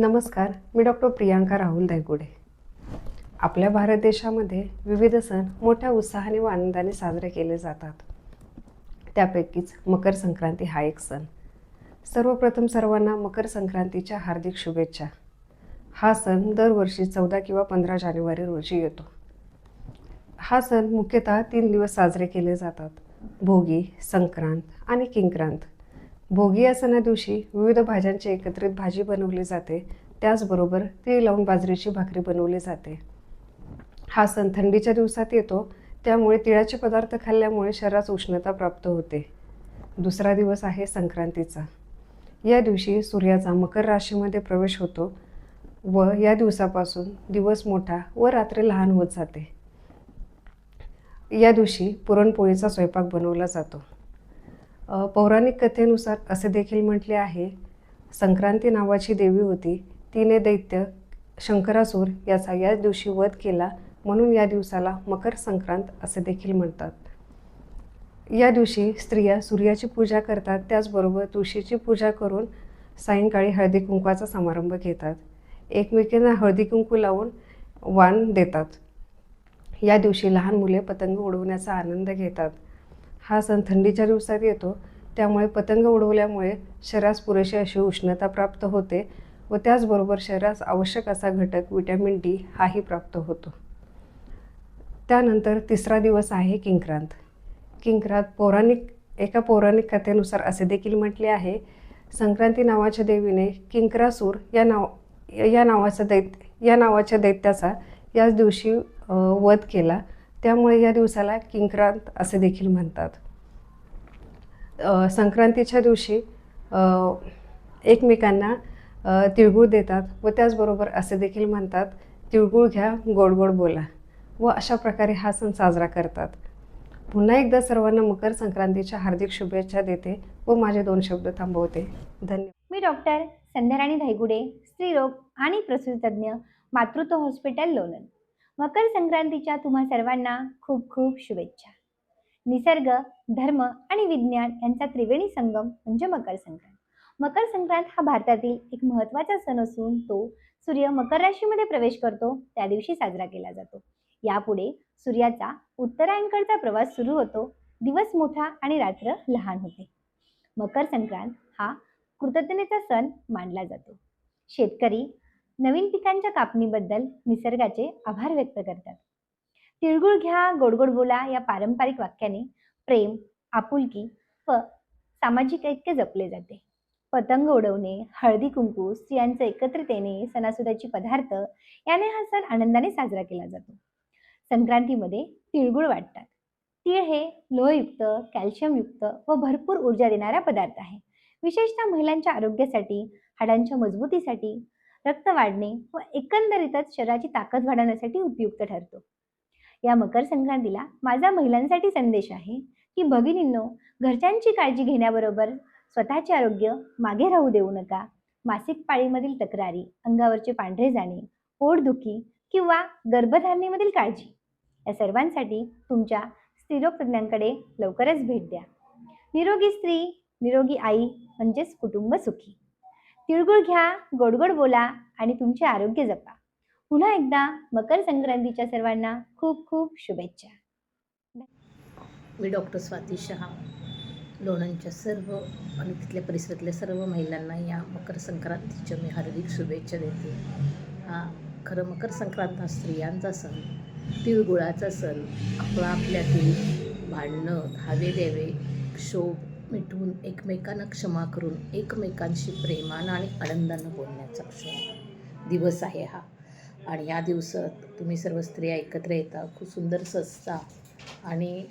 नमस्कार मी डॉक्टर प्रियांका राहुल दायगुडे. आपल्या भारत देशामध्ये विविध सण मोठ्या उत्साहाने व आनंदाने साजरे केले जातात. त्यापैकीच मकर संक्रांती हा एक सण. सर्वप्रथम सर्वांना मकर संक्रांतीच्या हार्दिक शुभेच्छा. हा सण दरवर्षी चौदा किंवा पंधरा जानेवारी रोजी येतो. हा सण मुख्यतः तीन दिवस साजरे केले जातात. भोगी संक्रांत आणि किंक्रांत. भोगी या दिवशी विविध भाज्यांची एकत्रित भाजी बनवली जाते. त्याचबरोबर ती लावून बाजरीची भाकरी बनवली जाते. हा सण थंडीच्या दिवसात येतो त्यामुळे तिळाचे पदार्थ खाल्ल्यामुळे शरीरास उष्णता प्राप्त होते. दुसरा दिवस आहे संक्रांतीचा. या दिवशी सूर्याचा मकर राशीमध्ये प्रवेश होतो व या दिवसापासून दिवस मोठा व रात्री लहान होत जाते. या दिवशी पुरणपोळीचा स्वयंपाक बनवला जातो. पौराणिक कथेनुसार असे देखील म्हटले आहे. संक्रांती नावाची देवी होती. तिने दैत्य शंकरासूर याचा या दिवशी वध केला म्हणून या दिवसाला मकर संक्रांत असे देखील म्हणतात. या दिवशी स्त्रिया सूर्याची पूजा करतात. त्याचबरोबर तुळशीची पूजा करून सायंकाळी हळदी कुंकवाचा समारंभ घेतात. एकमेकींना हळदी कुंकू लावून वाण देतात. या दिवशी लहान मुले पतंग उडवण्याचा आनंद घेतात. हा सण थंडीच्या दिवसात येतो. त्यामुळे पतंग उडवल्यामुळे शरीरास पुरेशी अशी उष्णता प्राप्त होते व त्याचबरोबर शरीरास आवश्यक असा घटक विटॅमिन डी हाही प्राप्त होतो. त्यानंतर तिसरा दिवस आहे किंक्रांत. किंक्रांत पौराणिक एका पौराणिक कथेनुसार असे देखील म्हटले आहे संक्रांती नावाच्या देवीने किंक्रासूर या नाव या नावाचा दैत्य या नावाच्या दैत्याचा याच दिवशी वध केला. त्यामुळे या दिवसाला किंक्रांत असे देखील म्हणतात. संक्रांतीच्या दिवशी एकमेकांना तिळगुळ देतात व त्याचबरोबर असे देखील म्हणतात तिळगुळ घ्या गोड गोड बोला. व अशा प्रकारे हा सण साजरा करतात. पुन्हा एकदा सर्वांना मकर संक्रांतीच्या हार्दिक शुभेच्छा देते व माझे दोन शब्द थांबवते. धन्यवाद. मी डॉक्टर संध्याराणी धायगुडे स्त्रीरोग आणि प्रसूतज्ञ मातृत्व हॉस्पिटल लोणंद. मकर संक्रांतीच्या तुम्हा सर्वांना खूप खूप शुभेच्छा. निसर्ग धर्म आणि विज्ञान यांचा त्रिवेणी संगम म्हणजे मकर संक्रांत. मकर संक्रांत हा भारतातील एक महत्त्वाचा सण असून तो सूर्य मकर राशीमध्ये प्रवेश करतो त्या दिवशी साजरा केला जातो. यापुढे सूर्याचा उत्तरायणकडचा प्रवास सुरू होतो दिवस मोठा आणि रात्र लहान होते. मकर संक्रांत हा कृतज्ञतेचा सण मानला जातो. शेतकरी नवीन पिकांच्या कापणीबद्दल निसर्गाचे आभार व्यक्त करतात. तिळगुळ घ्या गोडगोड बोला या पारंपरिक वाक्याने प्रेम आपुलकी व सामाजिक ऐक्य जपले जाते. पतंग उडवणे हळदी कुंकू स्त्रियांचे एकत्रित येणे सणासुदाची पदार्थ याने हा सण आनंदाने साजरा केला जातो. संक्रांतीमध्ये तिळगुळ वाटतात. तीळ हे लोहयुक्त कॅल्शियमयुक्त व भरपूर ऊर्जा देणारा पदार्थ आहे. विशेषतः महिलांच्या आरोग्यासाठी हाडांच्या मजबूतीसाठी रक्त वाढणे व एकंदरीतच शरीराची ताकद वाढवण्यासाठी उपयुक्त ठरतो. या मकर संक्रांतीला माझा महिलांसाठी संदेश आहे की भगिनींनो घरच्यांची काळजी घेण्याबरोबर स्वतःचे आरोग्य मागे राहू देऊ नका. मासिक पाळीमधील तक्रारी अंगावरचे पांढरे जाणे पोटदुखी किंवा गर्भधारणेमधील काळजी या सर्वांसाठी तुमच्या स्त्रीरोगतज्ञांकडे लवकरच भेट द्या. निरोगी स्त्री निरोगी आई म्हणजेच कुटुंब सुखी. तिळगुळ घ्या गोडगोड बोला आणि तुमचे आरोग्य जपा. पुन्हा एकदा मकर संक्रांतीच्या सर्वांना खूप खूप शुभेच्छा. मी डॉक्टर स्वाती शहा लोणंदच्या सर्व आणि तिथल्या परिसरातल्या सर्व महिलांना या मकर संक्रांतीच्या मी हार्दिक शुभेच्छा देते. हा खरं मकर संक्रांत हा स्त्रियांचा सण तिळगुळाचा सण आपला आपल्यातील भांडणं धावे देवे क्षोभ मिटवून एकमेकांना क्षमा करून एकमेकांशी प्रेमानं आणि आनंदानं बोलण्याचा क्षण दिवस आहे हा. आणि या दिवसात तुम्ही सर्व स्त्रिया एकत्र येता. खूप सुंदर सजता आणि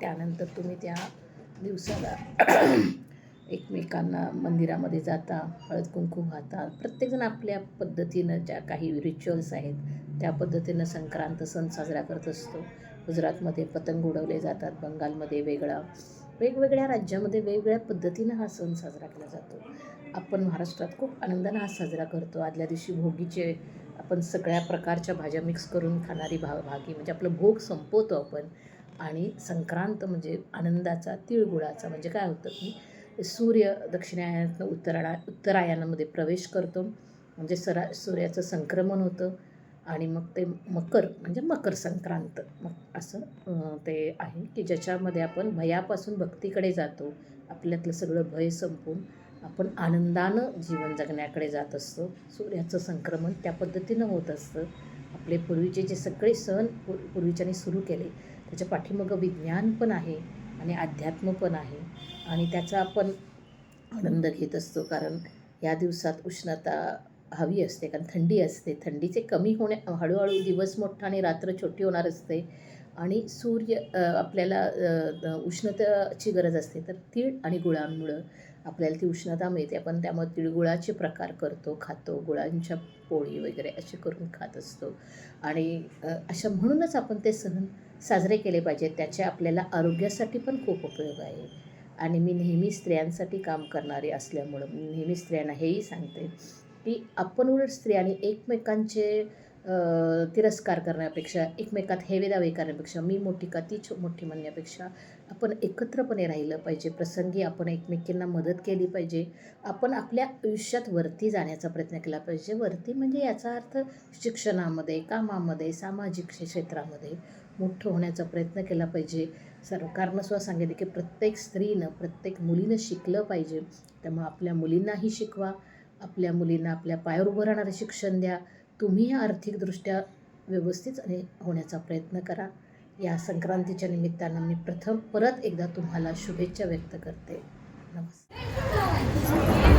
त्यानंतर तुम्ही त्या दिवसाला एकमेकांना मंदिरामध्ये जाता हळद कुंकू वाहता प्रत्येकजण आपल्या पद्धतीनं ज्या काही रिच्युअल्स आहेत त्या पद्धतीनं संक्रांत सण साजरा करत असतो. गुजरातमध्ये पतंग उडवले जातात बंगालमध्ये वेगळा वेगवेगळ्या राज्यामध्ये वेगवेगळ्या पद्धतीनं हा सण साजरा केला जातो. आपण महाराष्ट्रात खूप आनंदानं हा साजरा करतो. आदल्या दिवशी भोगीचे आपण सगळ्या प्रकारच्या भाज्या मिक्स करून खाणारी भा भागी म्हणजे आपलं भोग संपवतो आपण. आणि संक्रांत म्हणजे आनंदाचा तिळगुळाचा म्हणजे काय होतं की सूर्य दक्षिणायनातनं उत्तरायणा उत्तरायणामध्ये प्रवेश करतो. म्हणजे सरा सूर्याचं संक्रमण होतं. आणि मग ते मकर म्हणजे मकर संक्रांत. मग असं ते आहे की ज्याच्यामध्ये आपण भयापासून भक्तीकडे जातो. आपल्यातलं सगळं भय संपून आपण आनंदानं जीवन जगण्याकडे जात असतो. सूर्याचं संक्रमण त्या पद्धतीनं होत असतं. आपले पूर्वीचे जे सगळे सण पूर पूर्वीच्यानी सुरू केले त्याच्या पाठीमागं विज्ञान पण आहे आणि अध्यात्म पण आहे. आणि त्याचा आपण आनंद घेत असतो कारण या दिवसात उष्णता हवी असते कारण थंडी असते. थंडीचे कमी होण्या हळूहळू दिवस मोठा आणि रात्र छोटी होणार असते. आणि सूर्य आपल्याला उष्णतेची गरज असते. तर तीळ आणि गुळांमुळं आपल्याला ती उष्णता मिळते. आपण त्यामुळे तिळगुळाचे प्रकार करतो खातो गुळांच्या पोळी वगैरे असे करून खात असतो. आणि अशा म्हणूनच आपण ते सण साजरे केले पाहिजेत. त्याचे आपल्याला आरोग्यासाठी पण खूप उपयोग आहे. आणि मी नेहमी स्त्रियांसाठी काम करणारे असल्यामुळं मी नेहमी स्त्रियांना हेही सांगते की आपण उलट स्त्रियांनी एकमेकांचे तिरस्कार करण्यापेक्षा एकमेकात हेवेदावे करण्यापेक्षा मी मोठी का ती छो मोठी म्हणण्यापेक्षा आपण एकत्रपणे राहिलं पाहिजे. प्रसंगी आपण एकमेकींना मदत केली पाहिजे. आपण आपल्या आयुष्यात वरती जाण्याचा प्रयत्न केला पाहिजे. वरती म्हणजे याचा अर्थ शिक्षणामध्ये कामामध्ये सामाजिक क्षेत्रामध्ये मोठं होण्याचा प्रयत्न केला पाहिजे. सरकारनं सुद्धा सांगितलं की प्रत्येक स्त्रीनं प्रत्येक मुलीनं शिकलं पाहिजे. त्यामुळं आपल्या मुलींनाही शिकवा. आपल्या मुलींना आपल्या पायावर उभं राहणारं शिक्षण द्या. तुम्ही आर्थिकदृष्ट्या व्यवस्थित आणि होण्याचा प्रयत्न करा. या संक्रांतीच्या निमित्तानं मी प्रथम परत एकदा तुम्हाला शुभेच्छा व्यक्त करते. नमस्कार.